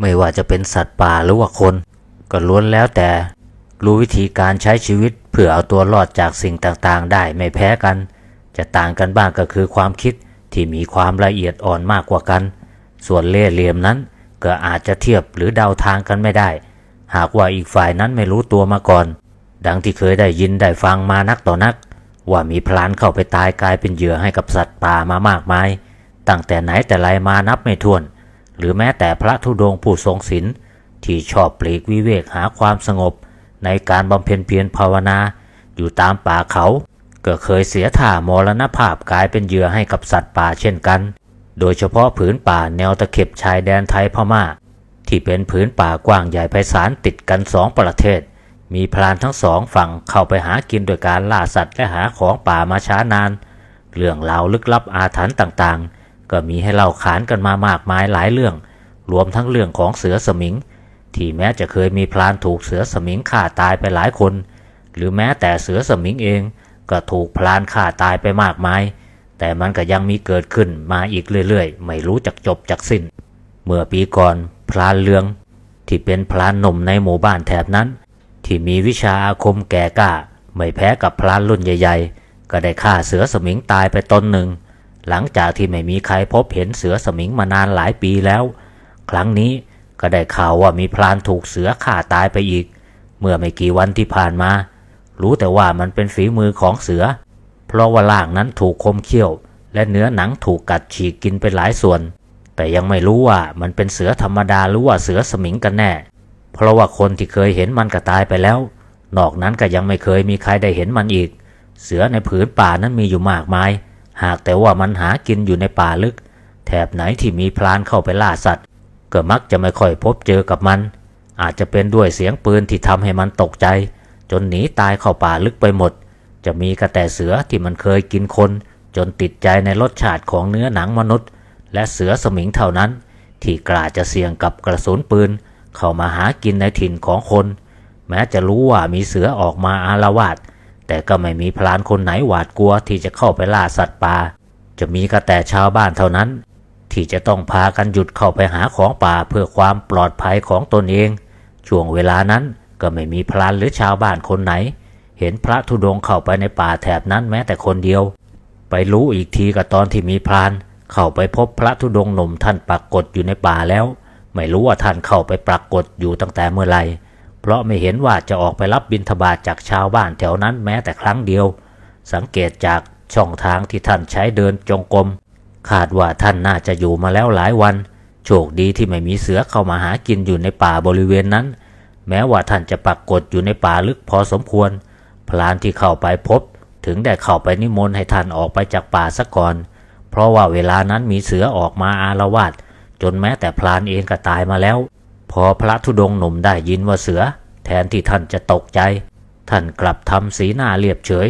ไม่ว่าจะเป็นสัตว์ป่าหรือว่าคน ก็ล้วนแล้วแต่รู้วิธีการใช้ชีวิตเพื่อเอาตัวรอดจากสิ่งต่างๆ ได้ไม่แพ้กัน จะต่างกันบ้างก็คือความคิดที่มีความละเอียดอ่อนมากกว่ากัน ส่วนเล่ห์เหลี่ยมนั้นก็อาจจะเทียบหรือเดาทางกันไม่ได้ หากว่าอีกฝ่ายนั้นไม่รู้ตัวมาก่อน ดังที่เคยได้ยินได้ฟังมานักต่อนัก ว่ามีพลานเข้าไปตายกลายเป็นเหยื่อให้กับสัตว์ป่ามามากมาย ตั้งแต่ไหนแต่ไรมานับไม่ถ้วน หรือแม้แต่พระธุดงค์ผู้ทรงศีลที่ชอบปลีกวิเวกหาความสงบ ในการบำเพ็ญเพียรภาวนา อยู่ตามป่าเขาก็เคยเสียท่ามรณภาพกลายเป็นเหยื่อให้กับสัตว์ป่าเช่นกัน โดยเฉพาะผืนป่าแนวตะเข็บชายแดนไทยพม่า ที่เป็นผืนป่ากว้างใหญ่ไพศาลติดกันสองประเทศ มีพรานทั้งสองฝั่งเข้าไปหากินโดยการล่าสัตว์และหาของป่ามาช้านาน เรื่องราวลึกลับอาถรรพ์ต่างๆ ก็มีให้เล่าขานกันมามากมายหลายเรื่อง รวมทั้งเรื่องของเสือสมิง ที่แม้จะเคยมีพรานถูกเสือสมิงฆ่าตายไปหลายคน หรือแม้แต่เสือสมิงเองก็ถูกพรานฆ่าตายไปมากมาย แต่มันก็ยังมีเกิดขึ้นมาอีกเรื่อยๆ ไม่รู้จักจบจักสิ้น เมื่อปีก่อนพรานเลือง ที่เป็นพรานหนุ่มในหมู่บ้านแถบนั้น ที่มีวิชาอาคมแก่กล้า ไม่แพ้กับพรานรุ่นใหญ่ ๆ ก็ได้ฆ่าเสือสมิงตายไปตนหนึ่ง หลังจากที่ไม่มีใครพบเห็นเสือสมิงมานานหลายปีแล้ว ครั้งนี้ก็ได้ข่าวว่ามีพรานถูกเสือฆ่าตายไปอีก เมื่อไม่กี่วันที่ผ่านมา รู้แต่ว่ามันเป็นฝีมือของเสือ เพราะว่าล่างนั้นถูกคมเขี้ยว และเนื้อหนังถูกกัดฉีกกินไปหลายส่วน แต่ยังไม่รู้ว่ามันเป็นเสือธรรมดาหรือว่าเสือสมิงกันแน่ เพราะว่าคนที่เคยเห็นมันก็ตายไปแล้ว นอกนั้นก็ยังไม่เคยมีใครได้เห็นมันอีก เสือในผืนป่านั้นมีอยู่มากมาย หากแต่ว่ามันหากินอยู่ในป่าลึก แถบไหนที่มีพลานเข้าไปล่าสัตว์ ก็มักจะไม่ค่อยพบเจอกับมัน อาจจะเป็นด้วยเสียงปืนที่ทำให้มันตกใจ จนหนีตายเข้าป่าลึกไปหมด จะมีกระแต่เสือที่มันเคยกินคน จนติดใจในรสชาติของเนื้อหนังมนุษย์ และเสือสมิงเท่านั้น ที่กล้าจะเสี่ยงกับกระสุนปืน เข้ามาหากินในถิ่นของคน แม้จะรู้ว่ามีเสือออกมาอาละวาด แต่ก็ไม่มีพลานคนไหนหวาดกลัวที่จะเข้าไปล่าสัตว์ป่า จะมีกระแต่ชาวบ้านเท่านั้น ที่จะต้องพากันหยุดเข้าไปหาของป่าเพื่อความปลอดภัยของตนเอง ช่วงเวลานั้นก็ไม่มีพลานหรือชาวบ้านคนไหน เห็นพระธุดงค์เข้าไปในป่าแถบนั้นแม้แต่คนเดียว ไปรู้อีกทีก็ตอนที่มีพรานเข้าไปพบพระธุดงค์หนุ่มท่านปรากฏอยู่ในป่าแล้ว ไม่รู้ว่าท่านเข้าไปปรากฏอยู่ตั้งแต่เมื่อไหร่ ราะไม่เห็นว่าจะออกไปรับบิณฑบาตจากชาวบ้านแถวนั้นแม้แต่ครั้งเดียว สังเกตจากช่องทางที่ท่านใช้เดินจงกรมคาดว่าท่านน่าจะอยู่มาแล้วหลายวัน โชคดีที่ไม่มีเสือเข้ามาหากินอยู่ในป่าบริเวณนั้น แม้ว่าท่านจะปรากฏอยู่ในป่าลึกพอสมควร พลานที่เข้าไปพบ ถึงได้เข้าไปนิมนต์ให้ท่านออกไปจากป่าซะก่อน เพราะว่าเวลานั้นมีเสือออกมาอาละวาดจนแม้แต่พลานเองก็ตายมาแล้ว อพระธุดงค์หนุ่มได้ยินว่าเสือ แทนที่ท่านจะตกใจ ท่านกลับทำสีหน้าเรียบเฉย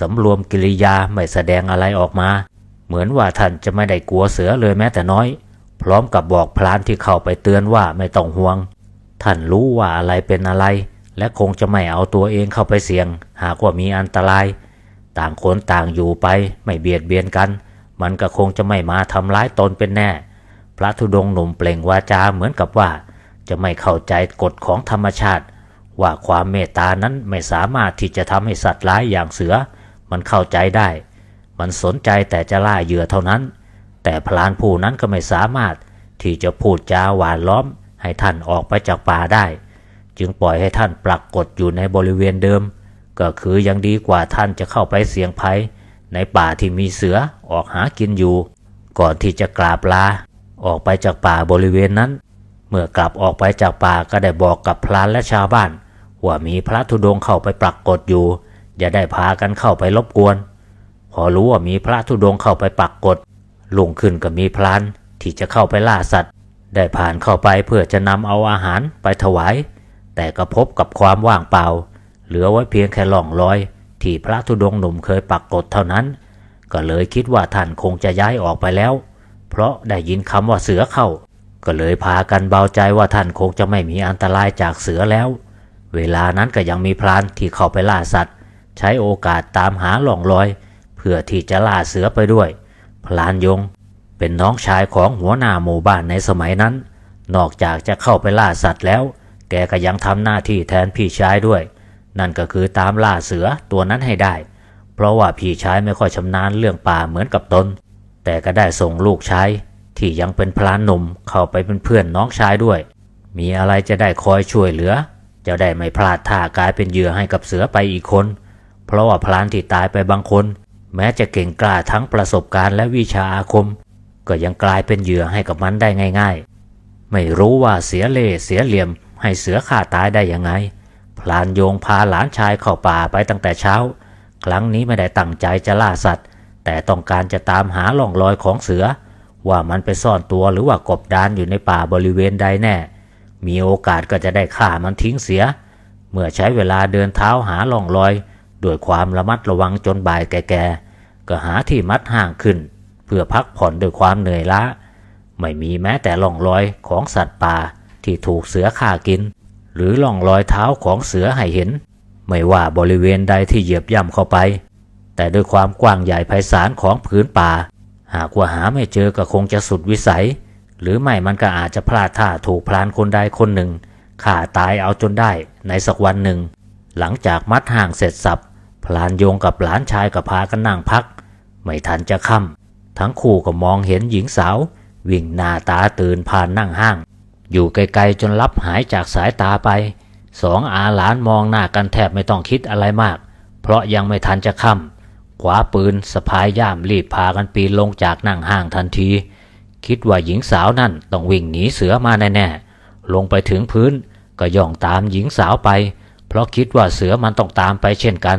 สำรวมกิริยาไม่แสดงอะไรออกมา เหมือนว่าท่านจะไม่ได้กลัวเสือเลยแม้แต่น้อย พร้อมกับบอกพลานที่เข้าไปเตือนว่าไม่ต้องห่วง ท่านรู้ว่าอะไรเป็นอะไร และคงจะไม่เอาตัวเองเข้าไปเสี่ยง หากว่ามีอันตราย ต่างคนต่างอยู่ไปไม่เบียดเบียนกัน มันก็คงจะไม่มาทำร้ายตนเป็นแน่ พระธุดงค์หนุ่มเปล่งวาจาเหมือนกับว่า จะไม่เข้าใจกฎของธรรมชาติ ว่าความเมตตานั้นไม่สามารถที่จะทำให้สัตว์ร้ายอย่างเสือ มันเข้าใจได้ มันสนใจแต่จะล่าเหยื่อเท่านั้น แต่พลานผู้นั้นก็ไม่สามารถที่จะพูดจาหวานล้อม ให้ท่านออกไปจากป่าได้ จึงปล่อยให้ท่านปรากฏอยู่ในบริเวณเดิม ก็คือยังดีกว่าท่านจะเข้าไปเสี่ยงภัย ในป่าที่มีเสือออกหากินอยู่ ก่อนที่จะกราบลาออกไปจากป่าบริเวณนั้น เมื่อกลับออกไปจากป่าก็ได้บอกกับพลานและชาวบ้าน ว่ามีพระธุดงค์เข้าไปปรากฏอยู่ อย่าได้พากันเข้าไปรบกวน พอรู้ว่ามีพระธุดงค์เข้าไปปรากฏลุงขึ้นก็มีพลานที่จะเข้าไปล่าสัตว์ ได้ผ่านเข้าไปเพื่อจะนำเอาอาหารไปถวาย แต่ก็พบกับความว่างเปล่า เหลือไว้เพียงแค่ล่องรอย ที่พระธุดงค์หนุ่มเคยปรากฏเท่านั้น ก็เลยคิดว่าท่านคงจะย้ายออกไปแล้ว เพราะได้ยินคำว่าเสือเข้า ก็เลยพากันเบาใจว่าท่านคงจะไม่มีอันตรายจากเสือแล้ว เวลานั้นก็ยังมีพรานที่เข้าไปล่าสัตว์ ใช้โอกาสตามหาหล่องรอย เพื่อที่จะล่าเสือไปด้วยพลานยง เป็นน้องชายของหัวหน้าหมู่บ้านในสมัยนั้น นอกจากจะเข้าไปล่าสัตว์แล้ว แกก็ยังทำหน้าที่แทนพี่ชายด้วย นั่นก็คือตามล่าเสือตัวนั้นให้ได้ เพราะว่าพี่ชายไม่ค่อยชำนาญเรื่องป่าเหมือนกับตน แต่ก็ได้ส่งลูกชาย ที่ยังเป็นพลานหนุ่มเข้าไปเป็นเพื่อนน้องชายด้วย มีอะไรจะได้คอยช่วยเหลือ จะได้ไม่พลาดท่ากลายเป็นเหยื่อให้กับเสือไปอีกคน เพราะว่าพลานที่ตายไปบางคน แม้จะเก่งกล้าทั้งประสบการณ์และวิชาอาคม ก็ยังกลายเป็นเหยื่อให้กับมันได้ง่าย ๆ ไม่รู้ว่าเสียเล่เสียเหลี่ยม ให้เสือฆ่าตายได้ยังไง พลานโยงพาหลานชายเข้าป่าไปตั้งแต่เช้า ครั้งนี้ไม่ได้ตั้งใจจะล่าสัตว์ แต่ต้องการจะตามหาล่องรอยของเสือ ว่ามันไปซ่อนตัวหรือว่ากบดานอยู่ในป่าบริเวณใดแน่ มีโอกาสก็จะได้ฆ่ามันทิ้งเสีย เมื่อใช้เวลาเดินเท้าหาล่องรอย ด้วยความระมัดระวังจนบ่ายแก่ๆก็หาที่มัดห่างขึ้น เพื่อพักผ่อนด้วยความเหนื่อยล้า ไม่มีแม้แต่ร่องรอยของสัตว์ป่าที่ถูกเสือฆ่ากิน หรือร่องรอยเท้าของเสือให้เห็น ไม่ว่าบริเวณใดที่เหยียบย่ำเข้าไป แต่ด้วยความกว้างใหญ่ไพศาลของผืนป่า หากว่าหาไม่เจอก็คงจะสุดวิสัย หรือไม่มันก็อาจจะพลาดท่าถูกพลานคนใดคนหนึ่งฆ่าตายเอาจนได้ในสักวันหนึ่ง หลังจากมัดห่างเสร็จสับพลานโยงกับหลานชายก็พากันนั่งพัก ไม่ทันจะค่ำทั้งคู่ก็มองเห็นหญิงสาว วิ่งหน้าตาตื่นผ่านนั่งห้าง อยู่ไกลๆจนลับหายจากสายตาไปสองอาหลานมองหน้ากันแทบไม่ต้องคิดอะไรมาก เพราะยังไม่ทันจะค่ำ ขวาปืนสะพายย่ามรีบพากันปีนลงจากนั่งห้างทันที คิดว่าหญิงสาวนั่นต้องวิ่งหนีเสือมาแน่ๆลงไปถึงพื้นก็ย่องตามหญิงสาวไป เพราะคิดว่าเสือมันต้องตามไปเช่นกัน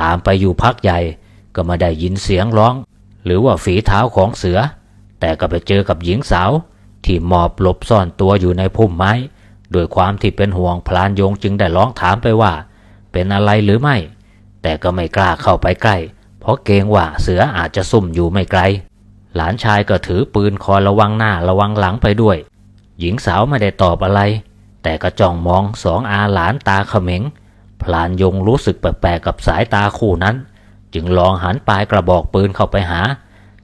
ตามไปอยู่พักใหญ่ก็มาได้ยินเสียงร้อง หรือว่าฝีเท้าของเสือ แต่ก็ไปเจอกับหญิงสาว ที่หมอบหลบซ่อนตัวอยู่ในพุ่มไม้โดยความที่เป็นห่วงพลานโยงจึงได้ร้องถามไปว่า เป็นอะไรหรือไม่ แต่ก็ไม่กล้าเข้าไปใกล้ เพราะเกรงว่าเสืออาจจะซุ่มอยู่ไม่ไกล หลานชายก็ถือปืนคอยระวังหน้าระวังหลังไปด้วย หญิงสาวไม่ได้ตอบอะไร แต่ก็จ้องมองสองอาหลานตาเขม็ง พลานยงรู้สึกแปลกๆกับสายตาคู่นั้น จึงลองหันปลายกระบอกปืนเข้าไปหา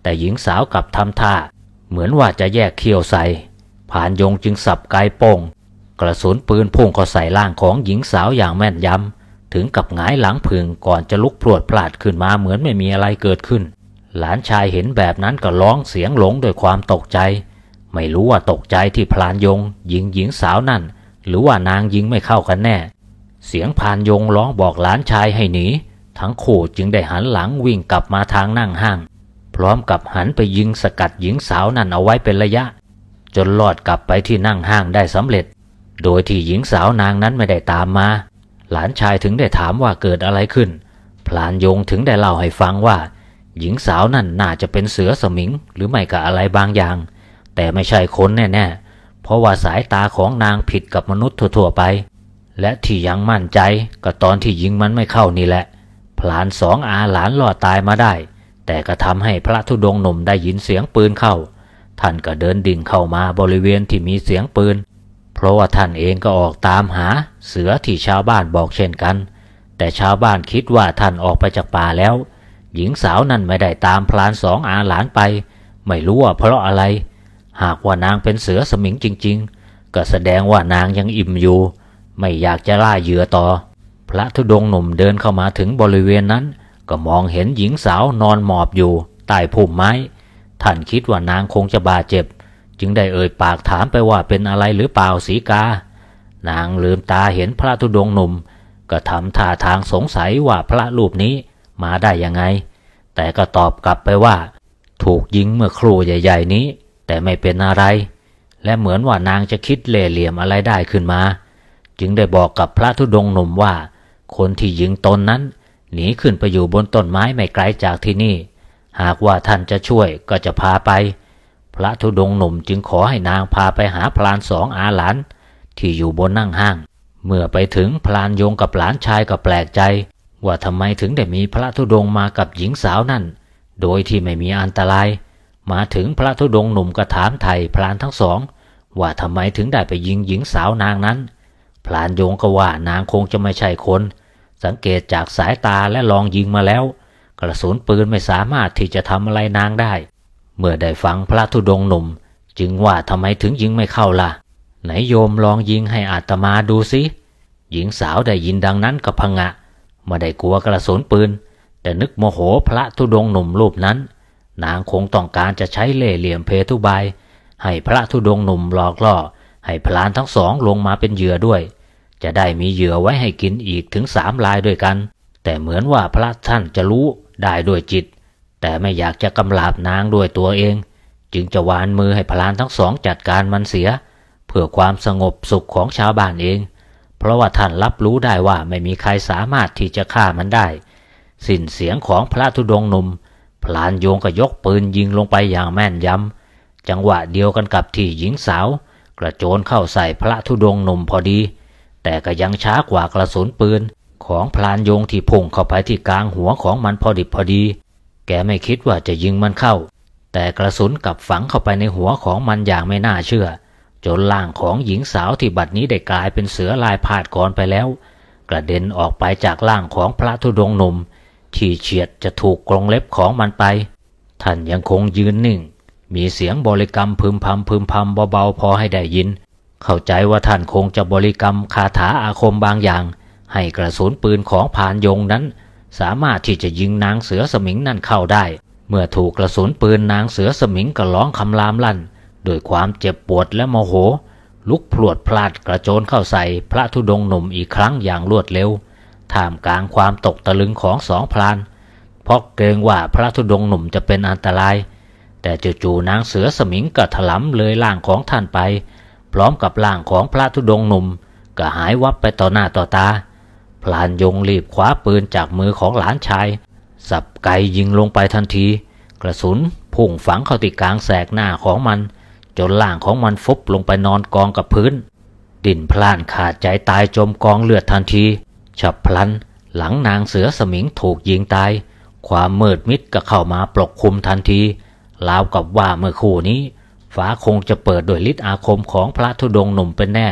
แต่หญิงสาวกลับทำท่า เหมือนว่าจะแยกเขี้ยวใส่ผานยงจึงสับไกโป้งกระสุนปืนพุ่งเข้าใส่ร่างของหญิงสาวอย่างแม่นยำ ถึงกับหงายหลังพึงก่อนจะลุกพรวดพลาดขึ้นมาเหมือนไม่มีอะไรเกิดขึ้น หลานชายเห็นแบบนั้นก็ร้องเสียงหลงด้วยความตกใจ ไม่รู้ว่าตกใจที่พลานยงยิงหญิงสาวนั่น หรือว่านางยิงไม่เข้ากันแน่ เสียงพานยงร้องบอกหลานชายให้หนีทั้งคู่จึงได้หันหลังวิ่งกลับมาทางนั่งห้าง พร้อมกับหันไปยิงสกัดหญิงสาวนั่นเอาไว้เป็นระยะ จนรอดกลับไปที่นั่งห้างได้สำเร็จ โดยที่หญิงสาวนางนั้นไม่ได้ตามมา หลานชายถึงได้ถามว่าเกิดอะไรขึ้น พลานยงถึงได้เล่าให้ฟังว่า หญิงสาวนั่นน่าจะเป็นเสือสมิงหรือไม่ก็อะไรบางอย่าง แต่ไม่ใช่คนแน่ๆ เพราะว่าสายตาของนางผิดกับมนุษย์ทั่วๆไป และที่ยังมั่นใจก็ตอนที่ยิงมันไม่เข้านี่แหละ พลานสองอาหลานรอดตายมาได้ แต่ก็ทำให้พระธุดงหนุ่มได้ยินเสียงปืนเข้า ท่านก็เดินดิ่งเข้ามาบริเวณที่มีเสียงปืน ราะว่าท่านเองก็ออกตามหาเสือที่ชาวบ้านบอกเช่นกัน แต่ชาวบ้านคิดว่าท่านออกไปจากป่าแล้ว หญิงสาวนั่นไม่ได้ตามพลานสองอาหลานไป ไม่รู้ว่าเพราะอะไร หากว่านางเป็นเสือสมิงจริง ๆ ก็แสดงว่านางยังอิ่มอยู่ ไม่อยากจะล่าเหยื่อต่อ พระธุดงค์หนุ่มเดินเข้ามาถึงบริเวณนั้น ก็มองเห็นหญิงสาวนอนหมอบอยู่ใต้พุ่มไม้ ท่านคิดว่านางคงจะบาดเจ็บ จึงได้เอ่ยปากถามไปว่าเป็นอะไรหรือเปล่าสีกา นางลืมตาเห็นพระธุดงหนุ่ม ก็ทำท่าทางสงสัยว่าพระรูปนี้มาได้ยังไง แต่ก็ตอบกลับไปว่า ถูกยิงเมื่อครู่ใหญ่ ๆ นี้ แต่ไม่เป็นอะไร และเหมือนว่านางจะคิดเล่ห์เหลี่ยมอะไรได้ขึ้นมา จึงได้บอกกับพระธุดงหนุ่มว่า คนที่ยิงตนนั้น หนีขึ้นไปอยู่บนต้นไม้ไม่ไกลจากที่นี่ หากว่าท่านจะช่วยก็จะพาไป พระธุดงค์หนุ่มจึงขอให้นางพาไปหาพลานสองอาหลาน ที่อยู่บนนั่งห้าง เมื่อไปถึงพลานยงกับหลานชายก็แปลกใจ ว่าทำไมถึงได้มีพระธุดงค์มากับหญิงสาวนั่น โดยที่ไม่มีอันตราย มาถึงพระธุดงค์หนุ่มก็ถามไถ่พลานทั้งสอง ว่าทำไมถึงได้ไปยิงหญิงสาวนางนั้น พลานโยงก็ว่านางคงจะไม่ใช่คน สังเกตจากสายตาและลองยิงมาแล้ว กระสุนปืนไม่สามารถที่จะทำอะไรนางได้ เมื่อได้ฟังพระธุดงค์หนุ่ม จึงว่าทำไมถึงยิงไม่เข้าล่ะ ไหนโยมลองยิงให้อาตมาดูสิหญิงสาวได้ยินดังนั้นก็พงะไม่ได้กลัวกระสุนปืน แต่นึกโมโหพระธุดงค์หนุ่มรูปนั้น นางคงต้องการจะใช้เล่ห์เหลี่ยมเพทุบายให้พระธุดงค์หนุ่มหลอกล่อ ให้พลานทั้งสองลงมาเป็นเหยื่อด้วย จะได้มีเหยื่อไว้ให้กินอีกถึงสามรายด้วยกัน แต่เหมือนว่าพระท่านจะรู้ได้ด้วยจิต แต่ไม่อยากจะกำลาบนางด้วยตัวเอง จึงจะวานมือให้พลานทั้งสองจัดการมันเสีย เพื่อความสงบสุขของชาวบ้านเอง เพราะว่าท่านรับรู้ได้ว่าไม่มีใครสามารถที่จะฆ่ามันได้ สิ้นเสียงของพระธุดงหนุ่มพลานโยงก็ยกปืนยิงลงไปอย่างแม่นยำจังหวะเดียวกันกับที่หญิงสาว กระโจนเข้าใส่พระธุดงหนุ่มพอดี แต่ก็ยังช้ากว่ากระสุนปืนของพลานโยงที่พุ่งเข้าไปที่กลางหัวของมันพอดิบพอดี แกไม่คิดว่าจะยิงมันเข้า แต่กระสุนกลับฝังเข้าไปในหัวของมันอย่างไม่น่าเชื่อ จนร่างของหญิงสาวที่บัดนี้ได้กลายเป็นเสือลายพาดก่อนไปแล้ว กระเด็นออกไปจากร่างของพระธุดงค์หนุ่มที่เฉียดจะถูกกรงเล็บของมันไป ท่านยังคงยืนนิ่ง มีเสียงบริกรรมพึมพำพึมพำเบาๆพอให้ได้ยิน เข้าใจว่าท่านคงจะบริกรรมคาถาอาคมบางอย่าง ให้กระสุนปืนของพรานยงนั้น สามารถที่จะยิงนางเสือสมิงนั่นเข้าได้ เมื่อถูกกระสุนปืนนางเสือสมิงก็ร้องคำรามลั่นด้วยความเจ็บปวดและโมโห ลุกพลวดพลาดกระโจนเข้าใส่พระธุดงค์หนุ่มอีกครั้งอย่างรวดเร็ว ท่ามกลางความตกตะลึงของสองพลาน เพราะเกรงว่าพระธุดงค์หนุ่มจะเป็นอันตราย แต่จู่ๆนางเสือสมิงก็ถลำเลยร่างของท่านไป พร้อมกับร่างของพระธุดงค์หนุ่มก็หายวับไปต่อหน้าต่อตา พลานยงรีบคว้าปืนจากมือของหลานชาย สับไกยิงลงไปทันที กระสุนพุ่งฝังเข้าที่กลางแสกหน้าของมัน จนร่างของมันฟุบลงไปนอนกองกับพื้น ดินพล่านขาดใจตายจมกองเลือดทันที ฉับพลันหลังนางเสือสมิงถูกยิงตาย ความมืดมิดก็เข้ามาปกคลุมทันทีราวกับว่าเมื่อคู่นี้ฟ้าคงจะเปิดด้วยฤทธิ์อาคมของพระธุดงค์หนุ่มเป็นแน่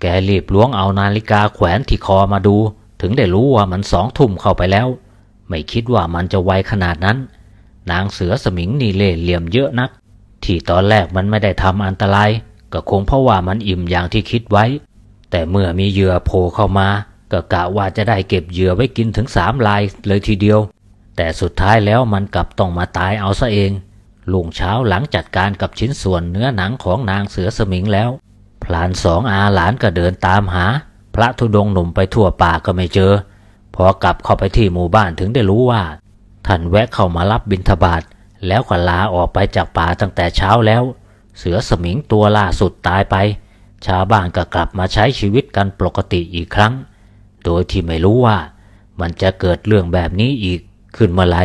แกรีบล้วงเอานาฬิกาแขวนที่คอมาดู ถึงได้รู้ว่ามันสองทุ่มเข้าไปแล้ว ไม่คิดว่ามันจะไวขนาดนั้น นางเสือสมิงนี่เล่เหลี่ยมเยอะนัก ที่ตอนแรกมันไม่ได้ทำอันตราย ก็คงเพราะว่ามันอิ่มอย่างที่คิดไว้ แต่เมื่อมีเหยื่อโผล่เข้ามา ก็กะว่าจะได้เก็บเหยื่อไว้กินถึงสามลายเลยทีเดียว แต่สุดท้ายแล้วมันกลับต้องมาตายเอาซะเองลุงเช้าหลังจัดการกับชิ้นส่วนเนื้อหนังของนางเสือสมิงแล้ว พลานสองอาหลานก็เดินตามหา พระธุดงค์หนุ่มไปทั่วป่าก็ไม่เจอ พอกลับเข้าไปที่หมู่บ้านถึงได้รู้ว่า ท่านแวะเข้ามารับบิณฑบาตแล้วก็ลาออกไปจากป่าตั้งแต่เช้าแล้ว เสือสมิงตัวล่าสุดตายไป ชาวบ้านก็กลับมาใช้ชีวิตกันปกติอีกครั้ง โดยที่ไม่รู้ว่า มันจะเกิดเรื่องแบบนี้อีกขึ้นเมื่อไหร